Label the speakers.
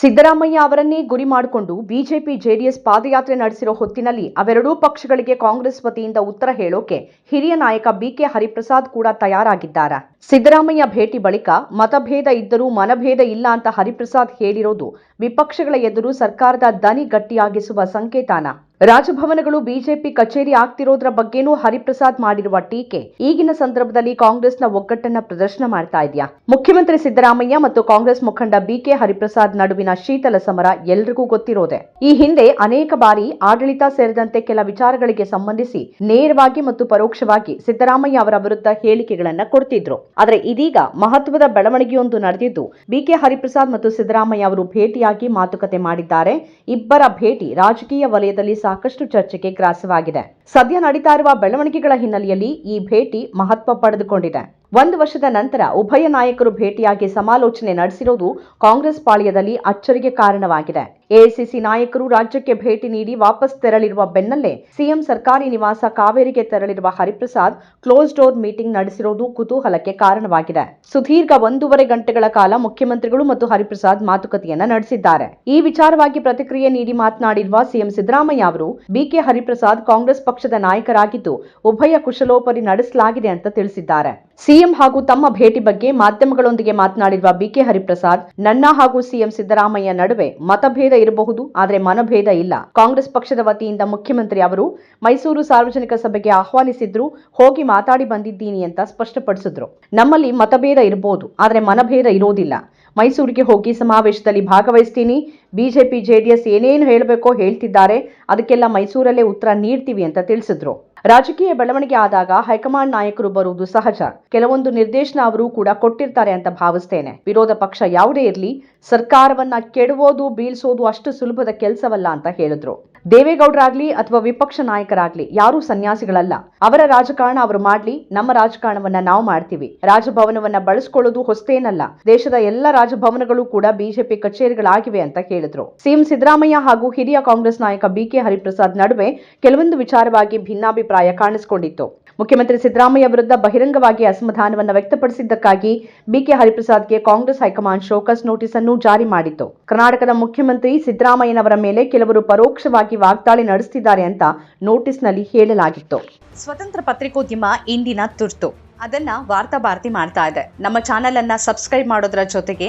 Speaker 1: ಸಿದ್ದರಾಮಯ್ಯ ಅವರನ್ನೇ ಗುರಿ ಮಾಡಿಕೊಂಡು ಬಿಜೆಪಿ ಜೆಡಿಎಸ್ ಪಾದಯಾತ್ರೆ ನಡೆಸಿರೋ ಹೊತ್ತಿನಲ್ಲಿ ಅವೆರಡೂ ಪಕ್ಷಗಳಿಗೆ ಕಾಂಗ್ರೆಸ್ ವತಿಯಿಂದ ಉತ್ತರ ಹೇಳೋಕೆ ಹಿರಿಯ ನಾಯಕ ಬಿಕೆ ಹರಿಪ್ರಸಾದ್ ಕೂಡ ತಯಾರಾಗಿದ್ದಾರೆ. ಸಿದ್ದರಾಮಯ್ಯ ಭೇಟಿ ಬಳಿಕ ಮತಭೇದ ಇದ್ದರೂ ಮನಭೇದ ಇಲ್ಲ ಅಂತ ಹರಿಪ್ರಸಾದ್ ಹೇಳಿರೋದು ವಿಪಕ್ಷಗಳ ಎದುರು ಸರ್ಕಾರದ ದನಿ ಗಟ್ಟಿಯಾಗಿಸುವ ಸಂಕೇತಾನ. ರಾಜಭವನಗಳು ಬಿಜೆಪಿ ಕಚೇರಿ ಆಗ್ತಿರೋದ್ರ ಬಗ್ಗೆನೂ ಹರಿಪ್ರಸಾದ್ ಮಾಡಿರುವ ಟೀಕೆ. ಈಗಿನ ಸಂದರ್ಭದಲ್ಲಿ ಕಾಂಗ್ರೆಸ್ನ ಒಗ್ಗಟ್ಟನ್ನ ಪ್ರದರ್ಶನ ಮಾಡ್ತಾ ಇದೆಯಾ? ಮುಖ್ಯಮಂತ್ರಿ ಸಿದ್ದರಾಮಯ್ಯ ಮತ್ತು ಕಾಂಗ್ರೆಸ್ ಮುಖಂಡ ಬಿಕೆ ಹರಿಪ್ರಸಾದ್ ನಡುವಿನ ಶೀತಲ ಸಮರ ಎಲ್ರಿಗೂ ಗೊತ್ತಿರೋದೆ. ಈ ಹಿಂದೆ ಅನೇಕ ಬಾರಿ ಆಡಳಿತ ಸೇರಿದಂತೆ ಕೆಲ ವಿಚಾರಗಳಿಗೆ ಸಂಬಂಧಿಸಿ ನೇರವಾಗಿ ಮತ್ತು ಪರೋಕ್ಷವಾಗಿ ಸಿದ್ದರಾಮಯ್ಯ ಅವರ ವಿರುದ್ಧ ಹೇಳಿಕೆಗಳನ್ನ ಕೊಡ್ತಿದ್ರು. ಆದರೆ ಇದೀಗ ಮಹತ್ವದ ಬೆಳವಣಿಗೆಯೊಂದು ನಡೆದಿದ್ದು, ಬಿಕೆ ಹರಿಪ್ರಸಾದ್ ಮತ್ತು ಸಿದ್ದರಾಮಯ್ಯ ಅವರು ಭೇಟಿಯಾಗಿ ಮಾತುಕತೆ ಮಾಡಿದ್ದಾರೆ. ಇಬ್ಬರ ಭೇಟಿ ರಾಜಕೀಯ ವಲಯದಲ್ಲಿ ಸಾಕಷ್ಟು ಚರ್ಚೆಗೆ ಗ್ರಾಸವಾಗಿದೆ. ಸದ್ಯ ನಡೀತಾ ಇರುವ ಬೆಳವಣಿಗೆಗಳ ಹಿನ್ನೆಲೆಯಲ್ಲಿ ಈ ಭೇಟಿ ಮಹತ್ವ ಪಡೆದುಕೊಂಡಿದೆ. ಒಂದು ವರ್ಷದ ನಂತರ ಉಭಯ ನಾಯಕರು ಭೇಟಿಯಾಗಿ ಸಮಾಲೋಚನೆ ನಡೆಸಿರುವುದು ಕಾಂಗ್ರೆಸ್ ಪಾಳ್ಯದಲ್ಲಿ ಅಚ್ಚರಿಗೆ ಕಾರಣವಾಗಿದೆ. ಎಐಸಿಸಿ ನಾಯಕರು ರಾಜ್ಯಕ್ಕೆ ಭೇಟಿ ನೀಡಿ ವಾಪಸ್ ತೆರಳಿರುವ ಬೆನ್ನಲ್ಲೇ ಸಿಎಂ ಸರ್ಕಾರಿ ನಿವಾಸ ಕಾವೇರಿಗೆ ತೆರಳಿರುವ ಹರಿಪ್ರಸಾದ್ ಕ್ಲೋಸ್ ಡೋರ್ ಮೀಟಿಂಗ್ ನಡೆಸಿರೋದು ಕುತೂಹಲಕ್ಕೆ ಕಾರಣವಾಗಿದೆ. ಸುದೀರ್ಘ ಒಂದೂವರೆ ಗಂಟೆಗಳ ಕಾಲ ಮುಖ್ಯಮಂತ್ರಿಗಳು ಮತ್ತು ಹರಿಪ್ರಸಾದ್ ಮಾತುಕತೆಯನ್ನ ನಡೆಸಿದ್ದಾರೆ. ಈ ವಿಚಾರವಾಗಿ ಪ್ರತಿಕ್ರಿಯೆ ನೀಡಿ ಮಾತನಾಡಿರುವ ಸಿಎಂ ಸಿದ್ದರಾಮಯ್ಯ ಅವರು ಬಿಕೆ ಹರಿಪ್ರಸಾದ್ ಕಾಂಗ್ರೆಸ್ ಪಕ್ಷದ ನಾಯಕರಾಗಿದ್ದು ಉಭಯ ಕುಶಲೋಪರಿ ನಡೆಸಲಾಗಿದೆ ಅಂತ ತಿಳಿಸಿದ್ದಾರೆ. ಸಿಎಂ ಹಾಗೂ ತಮ್ಮ ಭೇಟಿ ಬಗ್ಗೆ ಮಾಧ್ಯಮಗಳೊಂದಿಗೆ ಮಾತನಾಡಿರುವ ಬಿಕೆ ಹರಿಪ್ರಸಾದ್, ನನ್ನ ಹಾಗೂ ಸಿಎಂ ಸಿದ್ದರಾಮಯ್ಯ ನಡುವೆ ಮತಭೇದ ಇರಬಹುದು, ಆದರೆ ಮನಭೇದ ಇಲ್ಲ. ಕಾಂಗ್ರೆಸ್ ಪಕ್ಷದ ವತಿಯಿಂದ ಮುಖ್ಯಮಂತ್ರಿ ಅವರು ಮೈಸೂರು ಸಾರ್ವಜನಿಕ ಸಭೆಗೆ ಆಹ್ವಾನಿಸಿದ್ರು, ಹೋಗಿ ಮಾತಾಡಿ ಬಂದಿದ್ದೀನಿ ಅಂತ ಸ್ಪಷ್ಟಪಡಿಸಿದ್ರು. ನಮ್ಮಲ್ಲಿ ಮತಭೇದ ಇರಬಹುದು, ಆದರೆ ಮನಭೇದ ಇರೋದಿಲ್ಲ. ಮೈಸೂರಿಗೆ ಹೋಗಿ ಸಮಾವೇಶದಲ್ಲಿ ಭಾಗವಹಿಸ್ತೀನಿ, ಬಿಜೆಪಿ, ಜೆಡಿಎಸ್ ಏನೇನು ಹೇಳಬೇಕೋ ಹೇಳ್ತಿದ್ದಾರೆ, ಅದಕ್ಕೆಲ್ಲ ಮೈಸೂರಲ್ಲೇ ಉತ್ತರ ನೀಡ್ತೀವಿ ಅಂತ ತಿಳಿಸಿದ್ರು. ರಾಜಕೀಯ ಬೆಳವಣಿಗೆ ಆದಾಗ ಹೈಕಮಾಂಡ್ ನಾಯಕರು ಬರುವುದು ಸಹಜ ಕೆಲವೊಂದು ನಿರ್ದೇಶನ ಅವರು ಕೂಡ ಕೊಟ್ಟಿರ್ತಾರೆ ಅಂತ ಭಾವಿಸ್ತೇನೆ. ವಿರೋಧ ಪಕ್ಷ ಯಾವುದೇ ಇರಲಿ, ಸರ್ಕಾರವನ್ನ ಕೆಡವೋದು, ಬೀಳ್ಸೋದು ಅಷ್ಟು ಸುಲಭದ ಕೆಲಸವಲ್ಲ ಅಂತ ಹೇಳಿದ್ರು. ದೇವೇಗೌಡರಾಗ್ಲಿ ಅಥವಾ ವಿಪಕ್ಷ ನಾಯಕರಾಗ್ಲಿ, ಯಾರೂ ಸನ್ಯಾಸಿಗಳಲ್ಲ. ಅವರ ರಾಜಕಾರಣ ಅವರು ಮಾಡ್ಲಿ, ನಮ್ಮ ರಾಜಕಾರಣವನ್ನ ನಾವು ಮಾಡ್ತೀವಿ. ರಾಜಭವನವನ್ನ ಬಳಸ್ಕೊಳ್ಳೋದು ಹೊಸ್ತೇನಲ್ಲ. ದೇಶದ ಎಲ್ಲ ರಾಜಭವನಗಳು ಕೂಡ ಬಿಜೆಪಿ ಕಚೇರಿಗಳಾಗಿವೆ ಅಂತ ಹೇಳಿದ್ರು ಸಿಎಂ ಸಿದ್ದರಾಮಯ್ಯ ಹಾಗೂ ಹಿರಿಯ ಕಾಂಗ್ರೆಸ್ ನಾಯಕ ಬಿಕೆ ಹರಿಪ್ರಸಾದ್ ನಡುವೆ ಕೆಲವೊಂದು ವಿಚಾರವಾಗಿ ಭಿನ್ನಾಭಿಪ್ರಾಯ ಕಾಣಿಸಿಕೊಂಡಿತ್ತು. ಮುಖ್ಯಮಂತ್ರಿ ಸಿದ್ದರಾಮಯ್ಯ ವಿರುದ್ಧ ಬಹಿರಂಗವಾಗಿ ಅಸಮಾಧಾನವನ್ನು ವ್ಯಕ್ತಪಡಿಸಿದ್ದಕ್ಕಾಗಿ BK ಹರಿಪ್ರಸಾದ್ಗೆ Congress high command show cause notice ಅನ್ನು ಜಾರಿ ಮಾಡಿತ್ತು. ಕರ್ನಾಟಕದ ಮುಖ್ಯಮಂತ್ರಿ ಸಿದ್ದರಾಮಯ್ಯನವರ ಮೇಲೆ ಕೆಲವರು ಪರೋಕ್ಷವಾಗಿ ವಾಗ್ದಾಳಿ ನಡೆಸುತ್ತಿದ್ದಾರೆ ಅಂತ ನೋಟಿಸ್ನಲ್ಲಿ ಹೇಳಲಾಗಿತ್ತು.
Speaker 2: ಸ್ವತಂತ್ರ ಪತ್ರಿಕೋದ್ಯಮ ಇಂದಿನ ತುರ್ತು. ಅದನ್ನ ವಾರ್ತಾ ಭಾರತಿ ಮಾಡ್ತಾ ಇದೆ. ನಮ್ಮ ಚಾನೆಲ್ ಅನ್ನ ಸಬ್ಸ್ಕ್ರೈಬ್ ಮಾಡೋದ್ರ ಜೊತೆಗೆ